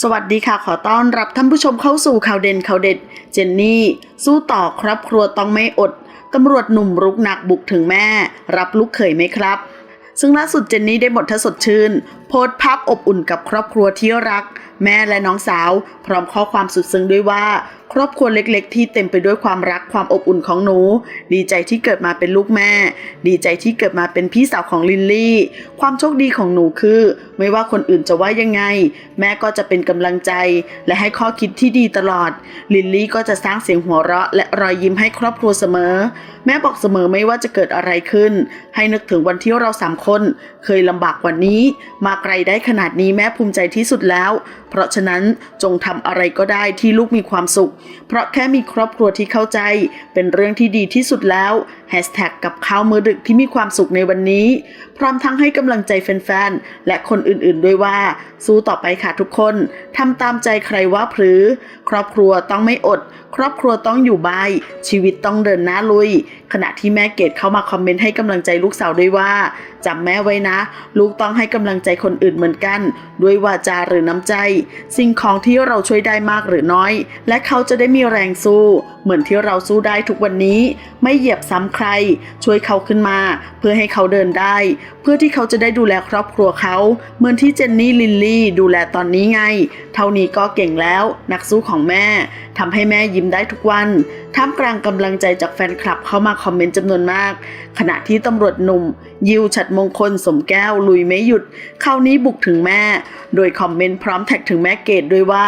สวัสดีค่ะ ขอต้อนรับท่านผู้ชมเข้าสู่ข่าวเด่นข่าวเด็ด เจนนี่ สู้ต่อครอบครัวต้องไม่อด ตำรวจหนุ่มรุกหนักบุกถึงแม่ รับลูกเขยไหมครับ ซึ่งล่าสุดเจนนี่ได้หมดทสดชื่น โพสต์ภาพอบอุ่นกับครอบครัวที่รัก แม่และน้องสาว พร้อมข้อความสุดซึ้งด้วยว่า ครอบครัวเล็กๆ ที่เต็มไปด้วยความรักความอบอุ่นของหนู ดีใจที่เกิดมาเป็นลูกแม่ ดีใจที่เกิดมาเป็นพี่สาวของลินลี่ ความโชคดีของหนูคือ ไม่ว่าคนอื่นจะว่ายังไง แม่ก็จะเป็นกำลังใจ และให้ข้อคิดที่ดีตลอด ลินลี่ก็จะสร้างเสียงหัวเราะ และรอยยิ้มให้ครอบครัวเสมอ แม่บอกเสมอไม่ว่าจะเกิดอะไรขึ้น ให้นึกถึงวันที่เราสามคน เคยลำบากกว่านี้มาไกลได้ขนาดนี้แม่ภูมิใจที่สุดแล้ว เพราะฉะนั้นจงทำอะไรก็ได้ที่ลูกมีความสุข เพราะแค่มีครอบครัวที่เข้าใจ เป็นเรื่องที่ดีที่สุดแล้ว แฮชแท็กกับข้าวมือดึกที่มีความสุขในวันนี้ พร้อมทั้งให้กำลังใจแฟนๆ และคนอื่นๆด้วยว่า สู้ต่อไปค่ะทุกคนทำตามใจใครว่าพรือ ครอบครัวต้องไม่อด ครอบครัวต้องอยู่บาย ชีวิตต้องเดินหน้าลุย ขณะที่แม่เกดเข้ามาคอมเมนต์ให้กำลังใจลูกสาวด้วยว่าจำแม่ไว้นะ ลูกต้องให้กำลังใจคนอื่นเหมือนกัน ด้วยวาจาหรือน้ำใจ สิ่งของที่เราช่วยได้มากหรือน้อย และเขาจะได้มีแรงสู้ เหมือนที่เราสู้ได้ทุกวันนี้ ไม่เหยียบซ้ำใคร ช่วยเขาขึ้นมา เพื่อให้เขาเดินได้ เพื่อที่เขาจะได้ดูแลครอบครัวเขาเหมือนที่เจนนี่ลินลี่ดูแลตอนนี้ไง เท่านี้ก็เก่งแล้ว นักสู้ของแม่ทำให้แม่ยิ้มได้ทุกวัน ท่ามกลางกำลังใจจากแฟนคลับเข้ามาคอมเมนต์จำนวนมาก ขณะที่ตำรวจหนุ่ม ยิวฉัดมงคลสมแก้ว ลุยไม่หยุดคราวนี้บุกถึงแม่ โดยคอมเมนต์พร้อมแท็กถึงแม่เกดด้วยว่า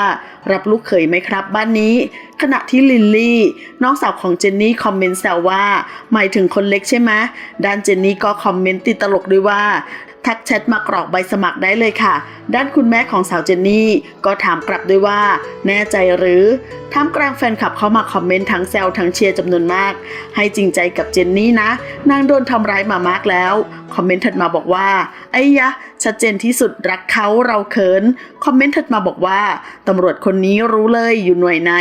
รับลูกเขยไหมครับบ้านนี้ ขณะที่ลินลี่ น้องสาวของเจนนี่คอมเมนต์แซวว่า หมายถึงคนเล็กใช่ไหมด้านเจนนี่ก็คอมเมนต์ติดตลกด้วยว่า ทักแชทมากรอกใบสมัครได้เลยค่ะ ด้านคุณแม่ของสาวเจนนี่ ก็ถามกลับด้วยว่า แน่ใจหรือท่ามกลางแฟนคลับเข้ามาคอมเมนต์ทั้งแซวทั้งเชียร์จำนวนมาก ให้จริงใจกับเจนนี่นะ นางโดนทำร้ายมามากแล้ว คอมเมนต์ถัดมาบอกว่า ไอ้ยะ ชัดเจนที่สุดรักเขาเราเขิน คอมเมนต์ถัดมาบอกว่าตำรวจคนนี้รู้เลยอยู่หน่วยไหน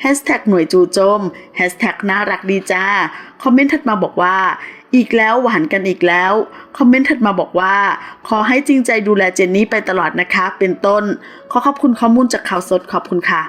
แฮชแท็กหน่วยจูโจมแฮชแท็กน่ารักดีจ้า คอมเมนต์ถัดมาบอกว่า อีกแล้วหวานกันอีกแล้ว คอมเมนต์ถัดมาบอกว่า ขอให้จริงใจดูแลเจนนี่ไปตลอดนะคะ เป็นต้น ขอขอบคุณข้อมูลจากข่าวสดขอบคุณค่ะ